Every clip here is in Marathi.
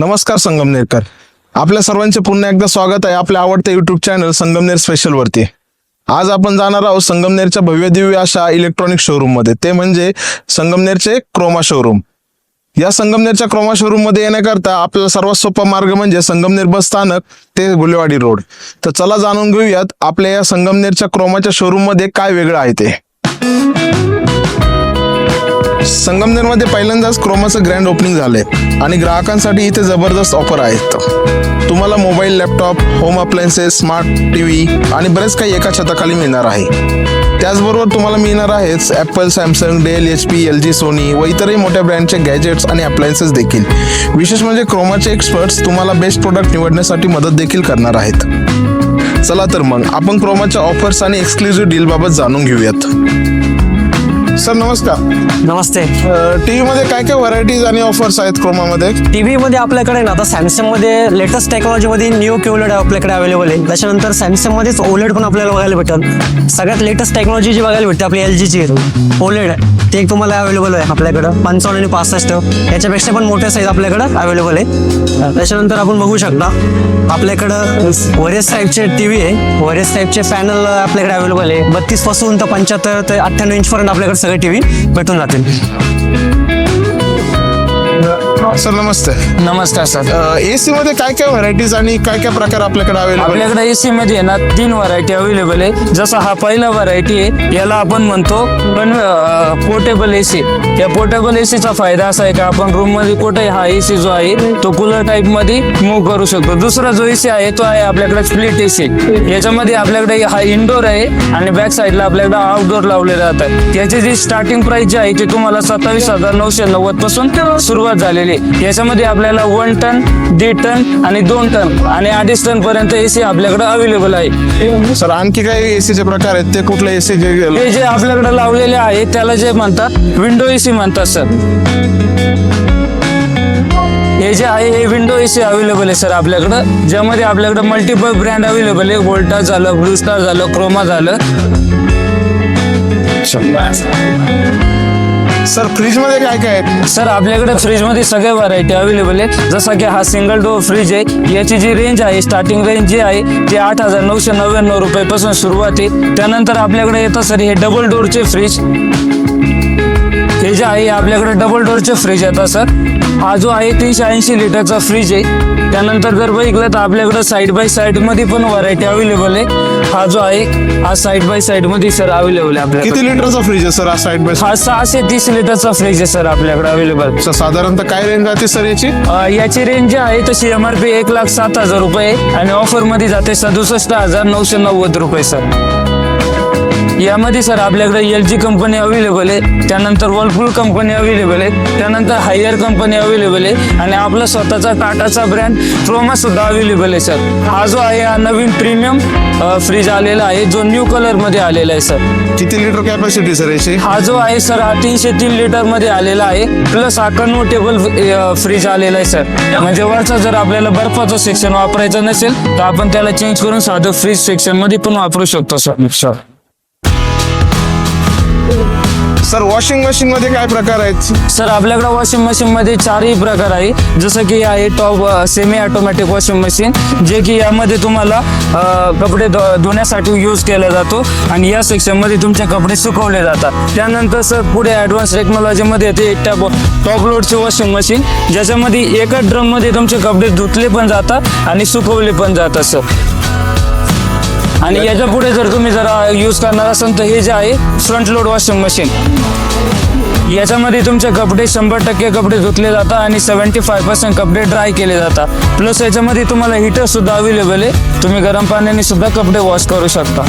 नमस्कार संगमनेरकर. आपल्या सर्वांचे पुन्हा एकदा स्वागत आहे आपल्या आवडत्या युट्यूब चॅनल संगमनेर स्पेशल वरती. आज आपण जाणार आहोत संगमनेरच्या भव्य दिव्य अशा इलेक्ट्रॉनिक शोरूममध्ये. ते म्हणजे संगमनेरचे क्रोमा शोरूम या संगमनेरच्या क्रोमा शोरूममध्ये येण्याकरता आपल्याला सर्वात सोपा मार्ग म्हणजे संगमनेर बस स्थानक ते गुलेवाडी रोड तर चला जाणून घेऊयात आपल्या या संगमनेरच्या क्रोमाच्या शोरूममध्ये काय वेगळं आहे ते. संगमनेरमध्ये पहिल्यांदाच क्रोमाचं ग्रँड ओपनिंग झालंय. आणि ग्राहकांसाठी इथे जबरदस्त ऑफर आहेत. तुम्हाला mobile laptop home appliances smart T V आणि बरेच काही एका छताखाली मिळणार आहे. त्याचबरोबर तुम्हाला मिळणार आहेच Apple Samsung Dell H P L G Sony व इतरही मोठ्या ब्रँडचे गॅजेट्स आणि अप्लायन्सेस देखील. विशेष म्हणजे क्रोमाचे एक्सपर्ट्स तुम्हाला बेस्ट प्रोडक्ट निवडण्यासाठी मदत देखील करणार आहेत. चला तर मग आपण क्रोमाच्या ऑफर्स आणि एक्सक्लुझिव्ह डीलबाबत जाणून घेऊयात. सर नमस्कार. नमस्ते. टीव्ही मध्ये काय काय व्हरायटीज आणि ऑफर्स आहेत क्रोमामध्ये? टीव्ही मध्ये आपल्याकडे ना आता सॅमसंगमध्ये लेटेस्ट टेक्नॉलॉजी मध्ये न्यू क्युलेड आपल्याकडे अवेलेबल आहे. त्याच्यानंतर सॅमसंग मध्येच ओलेड पण आपल्याला बघायला भेटेल सगळ्यात लेटेस्ट टेक्नॉलॉजी जी बघायला भेटते आपली एल जीची ओलेड ते एक तुम्हाला अवेलेबल आहे आपल्याकडं. पंचावन्न आणि पासष्ट. याच्यापेक्षा पण मोठ्या साईज आपल्याकडं अवेलेबल आहे. त्याच्यानंतर आपण बघू शकता आपल्याकडं वरियस टाईपचे टीव्ही आहे. वरियस टाईपचे पॅनल आपल्याकडे अवेलेबल आहे. बत्तीसपासून तर पंच्याहत्तर ते अठ्ठ्याण्णव इंच पर्यंत आपल्याकडे सगळे टीव्ही भेटून जातील. सर नमस्ते. नमस्कार सर. एसी मध्ये काय काय व्हरायटीज आणि काय काय प्रकार आपल्याकडे अवेलेबल आपल्याकडे एसी मध्ये आहे ना तीन व्हरायटी अवेलेबल आहे. जसा हा पहिला व्हरायटी आहे याला आपण म्हणतो पण पोर्टेबल एसी या पोर्टेबल एसीचा फायदा असा आहे का आपण रूममध्ये कुठे हा एसी जो आहे तो कूलर टाईपमध्ये मूव्ह करू शकतो. दुसरा जो एसी आहे तो आहे आपल्याकडे स्प्लिट एसी याच्यामध्ये आपल्याकडे हा इंडोर आहे आणि बॅक साईडला आपल्याकडे आउटडोर लावले जातात. याची जी स्टार्टिंग प्राइस जी आहे ती तुम्हाला सत्तावीस हजार नऊशे नव्वदपासून सुरुवात झालेली आहे. याच्यामध्ये आपल्याला वन टन दीड टन आणि दोन टन आणि अडीच टन पर्यंत एसी आपल्याकडे अवेलेबल आहे. सर आणखी काही एसीचे प्रकार आहेत? ते कुठले एसी हे जे आपल्याकडे लावलेले आहे त्याला जे म्हणतात विंडो एसी म्हणतात सर. हे जे आहे हे विंडो एसी अवेलेबल आहे सर आपल्याकडं. ज्यामध्ये आपल्याकडे मल्टिपल ब्रँड अवेलेबल आहे. वोल्टा झालं ब्लू स्टार झालं क्रोमा झालं. सर फ्रीजमध्ये काय काय आहे? सर आपल्याकडे फ्रीजमध्ये सगळ्या व्हरायटी अवेलेबल आहे जसं की हा सिंगल डोअर फ्रीज आहे. याची जी रेंज आहे स्टार्टिंग रेंज जी आहे ती आठ हजार नऊशे नव्याण्णव रुपयापासून सुरुवात आहे. त्यानंतर आपल्याकडे येतं सर हे डबल डोअरचे फ्रीज हे जे आहे आपल्याकडे डबल डोअरचे फ्रीज येतात सर. हा जो आहे तीनशे ऐंशी लिटरचा फ्रीज आहे. त्यानंतर जर बघितलं तर आपल्याकडे साईड बाय साईडमध्ये पण व्हरायटी अवेलेबल आहे. हा जो आहे हा साईड बाय साईडमध्ये सर अवेलेबल आहे किती आपल्याकडे लिटरचा फ्रीज आहे सर हा साईड बाय हा सहाशे तीस लिटरचा फ्रीज आहे सर आपल्याकडे अवेलेबल सर साधारणतः काय रेंज जाते सर याची? अ, याची रेंज जी आहे तशी एम आर पी एक लाख सात हजार रुपये आणि ऑफरमध्ये जाते सदुसष्ट हजार नऊशे नव्वद रुपये सर यामध्ये सर आपल्याकडे एल जी कंपनी अवेलेबल आहे. त्यानंतर वर्लपूल कंपनी अवेलेबल आहे. त्यानंतर हायर कंपनी अवेलेबल आहे. आणि आपला स्वतःचा टाटाचा ब्रँड ट्रोमा सुद्धा अवेलेबल आहे सर. हा जो आहे हा नवीन प्रीमियम फ्रीज आलेला आहे. जो न्यू कलरमध्ये आलेला आहे सर. किती लिटर कॅपॅसिटी सर याची? हा जो आहे सर हा तीनशे तीन लिटरमध्ये आलेला आहे. प्लस हा कन्व्हर्टेबल फ्रीज आलेला आहे सर. म्हणजे वरचा जर आपल्याला बर्फाचं सेक्शन वापरायचं नसेल तर आपण त्याला चेंज करून साधं फ्रीज सेक्शनमध्ये पण वापरू शकतो sir. Sir sir washing machine मध्ये काय प्रकार आहेत? सर आपल्याकडे वॉशिंग मशीन मध्ये चारही प्रकार आहे. जसं की आहे top semi automatic washing machine जे की यामध्ये तुम्हाला अ, कपडे धु- धुण्यासाठी यूज केला जातो आणि या सेक्शनमध्ये तुमचे कपडे सुकवले जातात. त्यानंतर सर पुढे ॲडव्हान्स टेक्नॉलॉजीमध्ये येते एक टॉप टॉप लोडची वॉशिंग मशीन ज्याच्यामध्ये एका ड्रममध्ये तुमचे कपडे धुतले पण जातात आणि सुकवले पण जातात सर. आणि याच्यापुढे जर तुम्ही जरा यूज करणार असाल तर हे जे आहे फ्रंट लोड वॉशिंग मशीन याच्यामध्ये तुमचे कपडे शंभर टक्के कपडे धुतले जातात आणि सेव्हन्टी फाय पर्सेंट कपडे ड्राय केले जातात. प्लस याच्यामध्ये तुम्हाला हिटर सुद्धा अवेलेबल आहे. तुम्ही गरम पाण्याने सुद्धा कपडे वॉश करू शकता.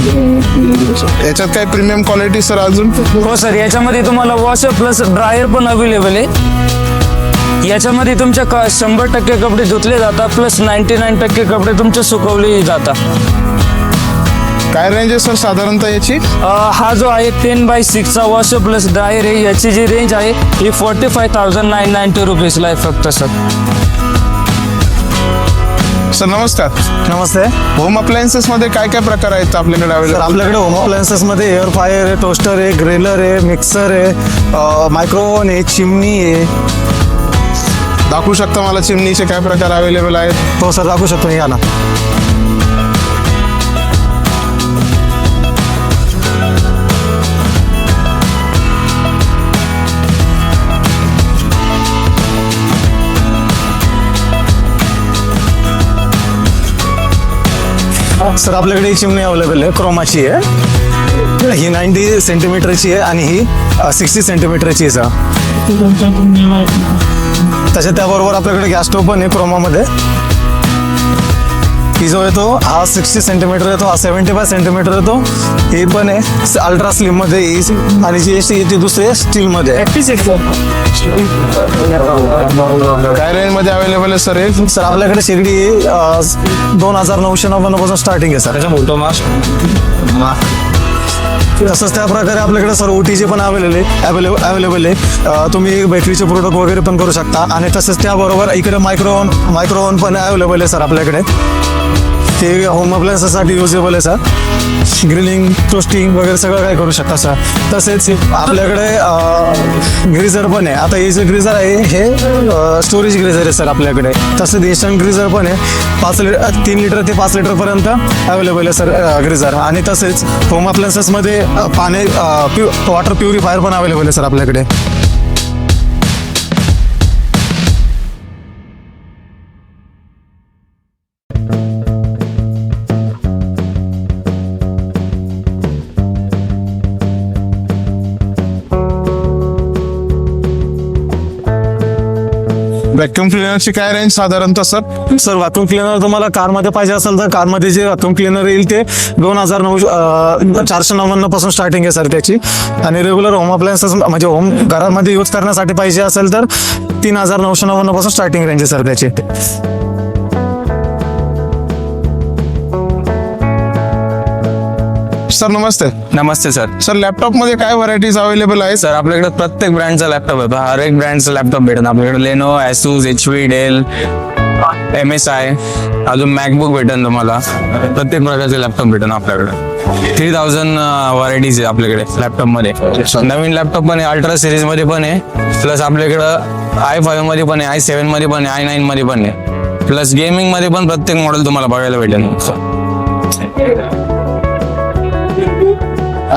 याच्यात काय प्रीमियम क्वालिटी सर अजून? हो सर याच्यामध्ये तुम्हाला वॉशर प्लस ड्रायर पण अवेलेबल आहे. याच्यामध्ये तुमच्या क शंभर टक्के कपडे धुतले जातात प्लस नाईन्टी नाईन टक्के कपडे तुमचे सुकवले जातात. काय रेंज आहे सर साधारणतः याची? हा जो आहे टेन बाय सिक्सचा वॉश प्लस ड्रायर आहे याची जी रेंज आहे ही forty five thousand nine ninety रुपीजला आहे फक्त सर सर नमस्कार. नमस्ते. होम अप्लायन्सेस मध्ये काय काय प्रकार आहेत आपल्याकडे अवेलेबल आपल्याकडे होम अप्लायन्सेसमध्ये एअर फायर आहे टोस्टर आहे ग्रेलर आहे मिक्सर आहे मायक्रोओव्हन आहे चिमणी आहे. दाखवू शकता मला चिमणीचे काय प्रकार अवेलेबल आहेत? तो सर दाखवू शकतो या ना. सर आपल्याकडे ही चिमणी अवेलेबल आहे क्रोमाची आहे. ही नाईन्टी सेंटीमीटरची आहे आणि ही सिक्स्टी सेंटीमीटरची आहे सर तसे त्याबरोबर आपल्याकडे गॅस स्टोव पण आहे क्रोमामध्ये. जो येतो. हा सिक्स्टी सेंटीमीटर येतो हा सेव्हन्टी फाय सेंटीमीटर येतो. ही पण आहे. अल्ट्रा स्लिममध्ये ही आणि जी आहे ती दुसरी आहे. स्टीलमध्ये काय रेंजमध्ये अवेलेबल आहे सर हे? सर आपल्याकडे शेगडी दोन हजार नऊशे नव्याण्णवपासून स्टार्टिंग आहे सर तसंच त्या प्रकारे आपल्याकडे सर ओ टीचे पण अवेलेबल आहे अवेलेबल अवेलेबल आहे. तुम्ही बॅटरीचे प्रोडक्ट वगैरे पण करू शकता. आणि तसंच त्याबरोबर इकडे मायक्रोवन मायक्रोवन पण अवेलेबल आहे सर आपल्याकडे. ते होम अप्लायन्ससाठी युजेबल आहे सर ग्रिलिंग टोस्टिंग वगैरे सगळं काय करू शकता सर तसेच आपल्याकडे ग्रीझर पण आहे. आता हे जे ग्रीझर आहे हे स्टोरेज ग्रीजर आहे सर आपल्याकडे. तसेच एशियन ग्रीझर पण आहे. पाच लिटर तीन लिटर ते पाच लिटरपर्यंत अवेलेबल आहे सर ग्रीझर आणि तसेच होम अप्लायन्सेसमध्ये पाणी प्यु वॉटर प्युरिफायर पण अवेलेबल आहे सर आपल्याकडे. व्हॅक्युम क्लिनरची काय रेंज साधारणतः सर सर व्हॅक्युम क्लिनर तुम्हाला कारमध्ये पाहिजे असेल तर कारमध्ये जे व्हॅक्युम क्लिनर येईल ते दोन हजार नऊ चारशे नव्याण्णवपासून स्टार्टिंग आहे सर त्याची. आणि रेग्युलर होम अप्लायन्सेस म्हणजे होम घरामध्ये यूज करण्यासाठी पाहिजे असेल तर तीन हजार नऊशे नव्याण्णवपासून स्टार्टिंग रेंज आहे सर त्याची. सर नमस्ते. नमस्ते सर. सर लॅपटॉपमध्ये काय व्हरायटीज अवेलेबल आहेत? सर आपल्याकडे प्रत्येक ब्रँडचा लॅपटॉप आहे. हर एक ब्रँडचा लॅपटॉप भेटेल. आपल्याकडे Lenovo Asus H P Dell M S I अजून मॅकबुक भेटेल तुम्हाला. प्रत्येक प्रकारचे लॅपटॉप भेटेल आपल्याकडे. थ्री थाउजंड व्हरायटीज आहे आपल्याकडे लॅपटॉपमध्ये नवीन लॅपटॉप पण आहे अल्ट्रा सिरीजमध्ये पण आहे. प्लस आपल्याकडं आय फाईव्हमध्ये पण आहे आय सेव्हनमध्ये पण आहे आय नाईन मध्ये पण आहे. प्लस गेमिंगमध्ये पण प्रत्येक मॉडेल तुम्हाला बघायला भेटेल.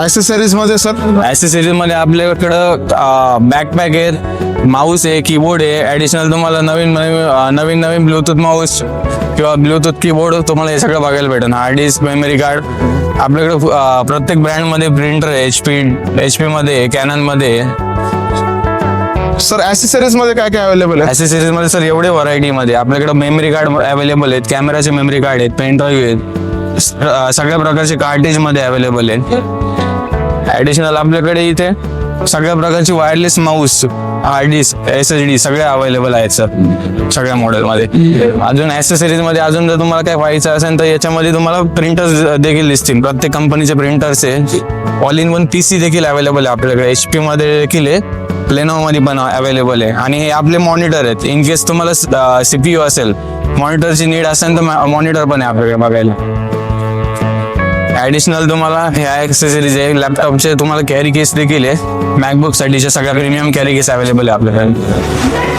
ऍसेसरीजमध्ये सर ऍसेसरीजमध्ये आपल्याकडं बॅकपॅक आहेत माऊस आहे कीबोर्ड आहे. ऍडिशनल तुम्हाला नवीन नवीन अं, नवीन नवीन ब्लूटूथ माऊस किंवा ब्लूटूथ कीबोर्ड तुम्हाला हे सगळं बघायला भेटेल. हार्ड डिस्क मेमरी कार्ड आपल्याकडे प्रत्येक ब्रँडमध्ये प्रिंटर आहे एच पी एच पी मध्ये कॅननमध्ये. सर ऍसेसरीजमध्ये काय काय अवेलेबल आहे? ऍसेसरीजमध्ये सर एवढे व्हरायटी मध्ये. आपल्याकडे मेमरी कार्ड अवेलेबल आहेत कॅमेराचे मेमरी कार्ड आहेत पेन ड्राईव्ह आहेत. स- अं, सगळ्या प्रकारचे कार्टेजमध्ये अवेलेबल आहेत. ऍडिशनल आपल्याकडे इथे सगळ्या प्रकारचे wireless mouse hard disk S H D सगळे अवेलेबल आहेत सर सगळ्या मॉडेलमध्ये अजून ऍसेसरीजमध्ये अजून जर तुम्हाला काय व्हायचं असेल तर याच्यामध्ये तुम्हाला प्रिंटर्स देखील दिसतील. प्रत्येक कंपनीचे प्रिंटर्स आहे. All in one P C देखील अवेलेबल आहे आपल्याकडे. एच पी मध्ये देखील आहे. प्लेनोमध्ये मध्ये पण अवेलेबल आहे. आणि हे आपले मॉनिटर आहेत. इन केस तुम्हाला सीपीयू असेल मॉनिटरची नीड असेल तर मॉनिटर पण आहे आपल्याकडे बघायला. ऍडिशनल तुम्हाला ह्या एक्सेसरीज आहे लॅपटॉपचे तुम्हाला कॅरी केस देखील आहे. मॅकबुक साठीच्या सगळ्या प्रीमियम कॅरी केस अवेलेबल आहे आपल्याकडे.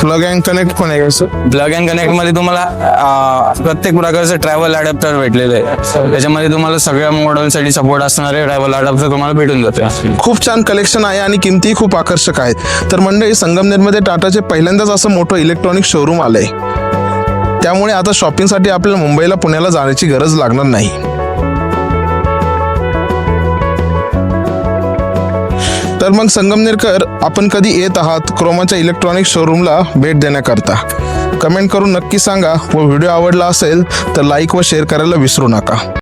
प्लग अँड कनेक्ट पण आहे सर प्लग अँड कनेक्टमध्ये तुम्हाला प्रत्येक प्रकारचे ट्रॅव्हल अडॅप्टर भेटलेले आहे. त्याच्यामध्ये तुम्हाला सगळ्या मॉडेलसाठी सपोर्ट असणारे ट्रॅव्हल अडॅप्टर तुम्हाला भेटून जाते. खूप छान कलेक्शन आहे आणि किमती खूप आकर्षक आहेत. तर मंडळी संगमनेरमध्ये टाटाचे पहिल्यांदाच असं मोठं इलेक्ट्रॉनिक शोरूम आलंय. त्यामुळे आता शॉपिंगसाठी आपल्याला मुंबईला पुण्याला जाण्याची गरज लागणार नाही. तर मग संगमनेरकर आपण कधी येत आहात? क्रोमाच्या इलेक्ट्रॉनिक शोरूमला भेट देण्याकरता. कमेंट करून नक्की सांगा. व व्हिडिओ आवडला असेल तर लाईक व शेअर करायला विसरू नका.